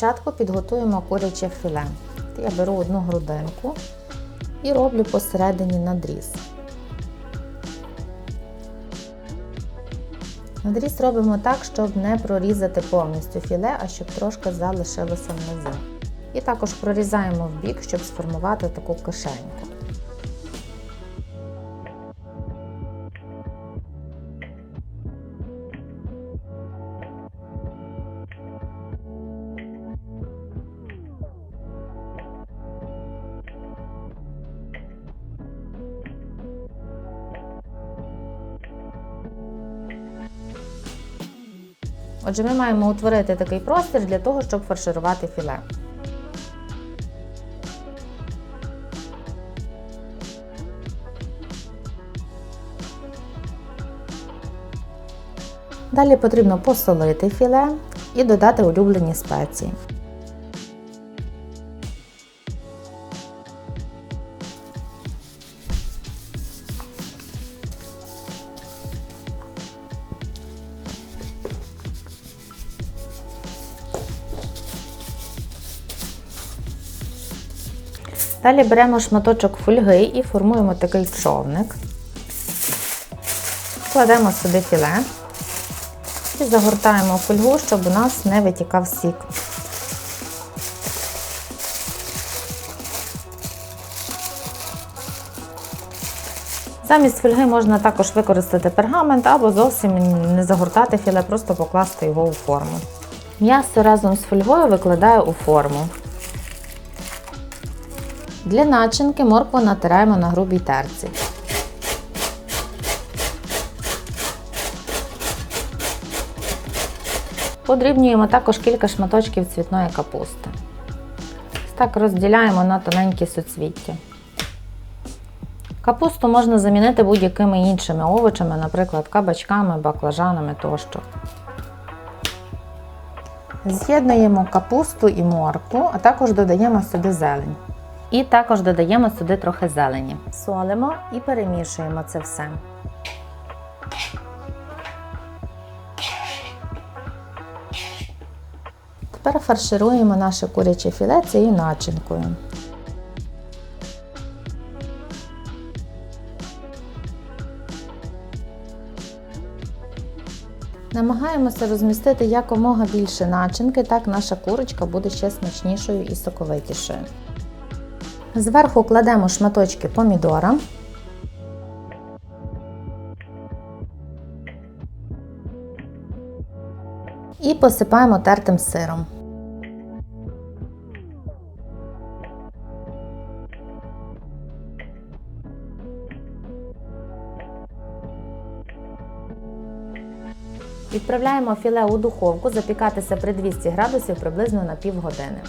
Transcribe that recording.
спочатку підготуємо куряче філе. Я беру одну грудинку і роблю посередині надріз. Надріз робимо так, щоб не прорізати повністю філе, а щоб трошки залишилося внизу. І також прорізаємо в бік, щоб сформувати таку кишеньку. Отже, ми маємо утворити такий простір для того, щоб фарширувати філе. Далі потрібно посолити філе і додати улюблені спеції. Далі беремо шматочок фольги і формуємо такий човник. Кладемо сюди філе і загортаємо фольгу, щоб у нас не витікав сік. Замість фольги можна також використати пергамент або зовсім не загортати філе, просто покласти його у форму. М'ясо разом з фольгою викладаю у форму. Для начинки моркву натираємо на грубій терці. Подрібнюємо також кілька шматочків цвітної капусти. Так розділяємо на тоненькі суцвіття. Капусту можна замінити будь-якими іншими овочами, наприклад, кабачками, баклажанами тощо. З'єднуємо капусту і моркву, а також додаємо сюди зелень. І також додаємо сюди трохи зелені. Солимо і перемішуємо це все. Тепер фаршируємо наше куряче філе цією начинкою. Намагаємося розмістити якомога більше начинки, так наша курочка буде ще смачнішою і соковитішою. Зверху кладемо шматочки помідора. І посипаємо тертим сиром. Відправляємо філе у духовку запікатися при 200 градусів приблизно на півгодини.